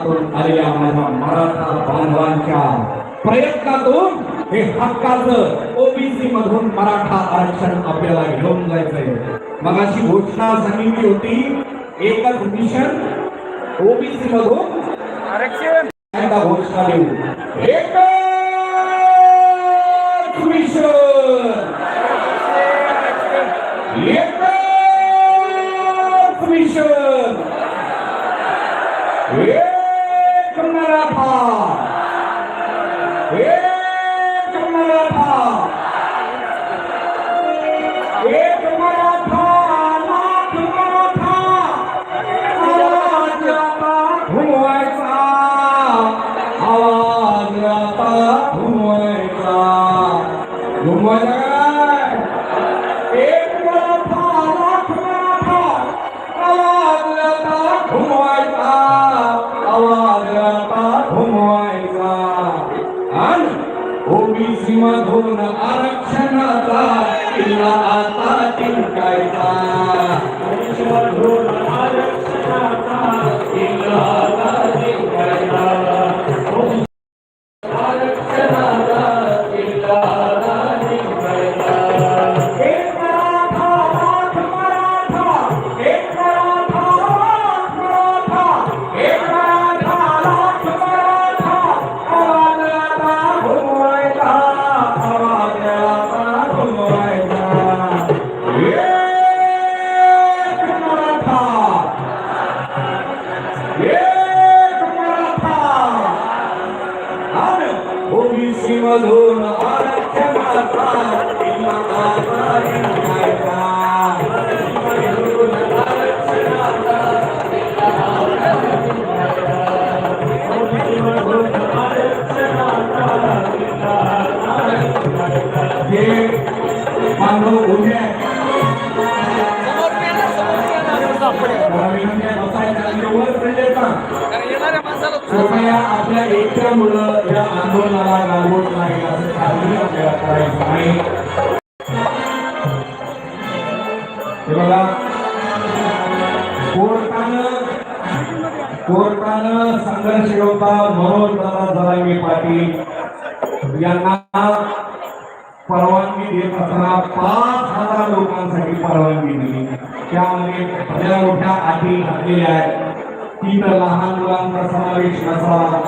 आलेल्या माझ्या मराठा बांधवांच्या प्रयत्नातून हे हक्काचं ओबीसी मधून मराठा आरक्षण आपल्याला घेऊन जायचंय. मगाशी घोषणा सांगितली होती एकच मिशन ओबीसी मधून आरक्षण. घोषणा देऊ. एकच मिशन एकच मिशन एक मराठा एक ओबीसी मधून आरक्षणाचा किल्ला आता जिंकायचा. आता घुमवायचा एक मराठा आपल्या मुलं या आंदोलनाला गालबोट नाही असं खात्री आपल्याला करायचं नाही. हे बघा. कोर्टानं कोर्टानं संघर्ष योद्धा मनोज दादा जरांगे पाटील यांना परवानगी देत असताना पाच हजार लोकांसाठी परवानगी दिली. त्यामध्ये मोठ्या अटी घातलेल्या आहेत. तिथं लहान मुलांचा समावेश नसावा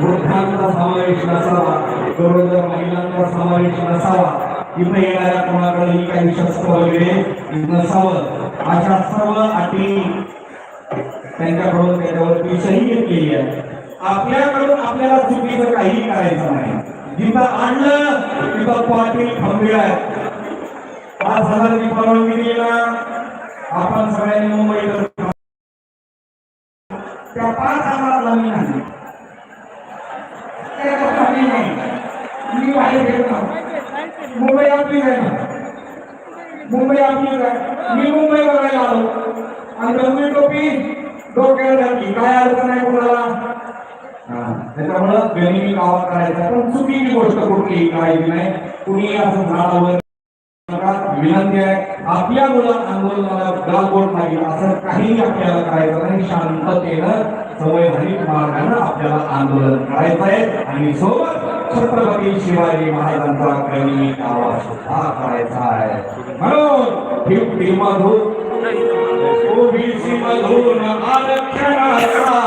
वृद्धांचा समावेश नसावा गरोदर महिलांचा समावेश नसावा. इथं येणाऱ्या कोणाकडेही काही शस्त्र वगैरे नसावं? अशा सर्व अटी त्यांच्याकडून त्याच्यावरती सही घेतलेली आहे. आपल्याकडून आपल्याला चुकीचं काही करायचं नाही. जिथं आणलं तिथं पाटील खंबीर आहे पाच हजाराची परवानगी दिली ना. आपण सगळ्यांनी मुंबईत त्या पाच मी नाही. मी बाहेर गेलो मुंबई आपली आहे मुंबई आहे मी मुंबई बघायला आलो. आणि गंभीर टोपी डोक्यावर घातली. काय अर्थ नाही कोणाला? त्याच्यामुळं गावात करायचं. पण चुकीची गोष्ट कुठली? करायची नाही. कुणी असं झाडावर आपल्या मुलांना आंदोलनाला गालबोट नाही असं काहीही आपल्याला करायचं नाही. शांततेनं संवैधानिक मार्गानं आपल्याला आंदोलन करायचं आहे आणि सोबत छत्रपती शिवाजी महाराजांचा कमी आवाज सुद्धा करायचा आहे म्हणून फिफ्टी मधून ओबीसी मधून आरक्षणाचा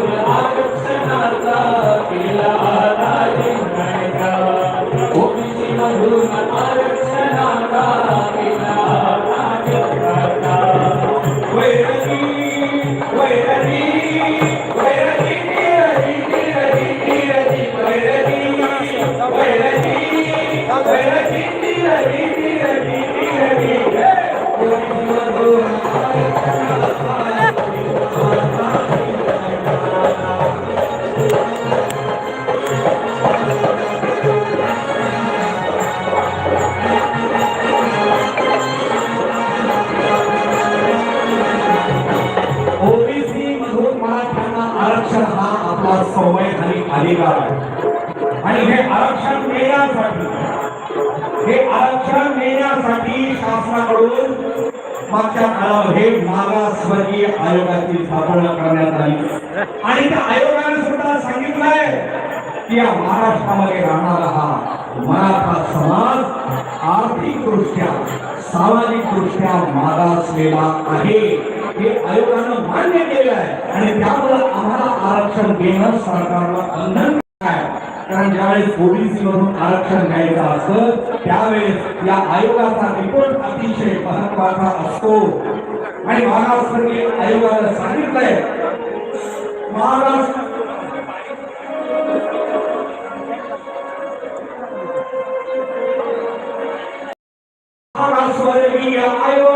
आहे आणि हे आरक्षण मिळण्यासाठी हे आरक्षण मिळण्यासाठी शासनाकडून मागच्या काळामध्ये मागासवर्गीय आयोगाची स्थापना करण्यात आली. आणि त्या आयोगाने सुद्धा सांगितलंय की या महाराष्ट्रामध्ये राहणारा हा मराठा समाज आर्थिकदृष्ट्या सामाजिकदृष्ट्या मागासलेला आहे. हे आयोगानं मान्य केलं आहे आणि त्यामुळे आम्हाला आरक्षण देणं सरकारला बंधन कारण ज्यावेळेस ओबीसी मधून आरक्षण घ्यायचं असतं त्यावेळेस या आयोगाचा रिपोर्ट अतिशय महत्त्वाचा असतो. आणि मागासवर्गीय आयोगाला सांगितलंय महाराष्ट्र मागासवर्गीय आयोग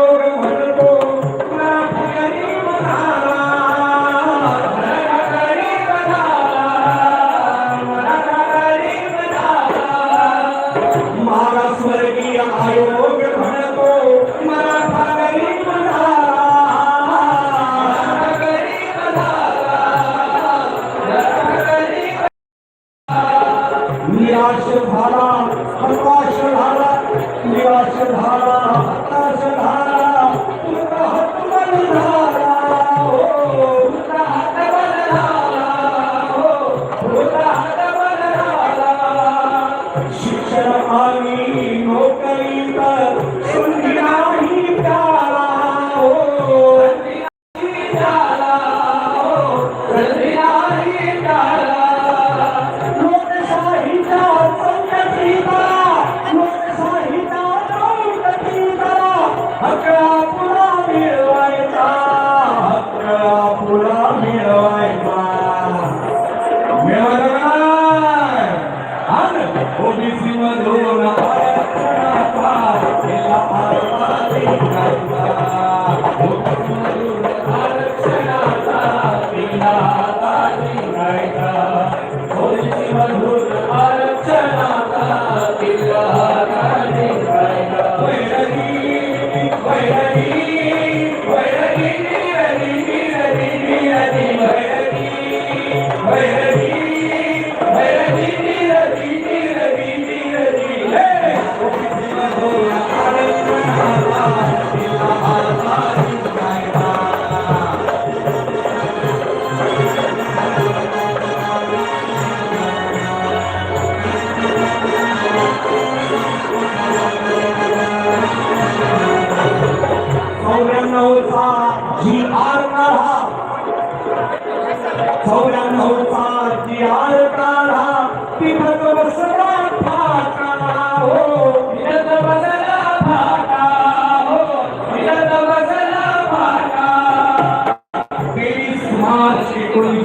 निराश झाला हताश ओबीसी मधून फौरन उठा जियार काढ़ा पीठक बसरा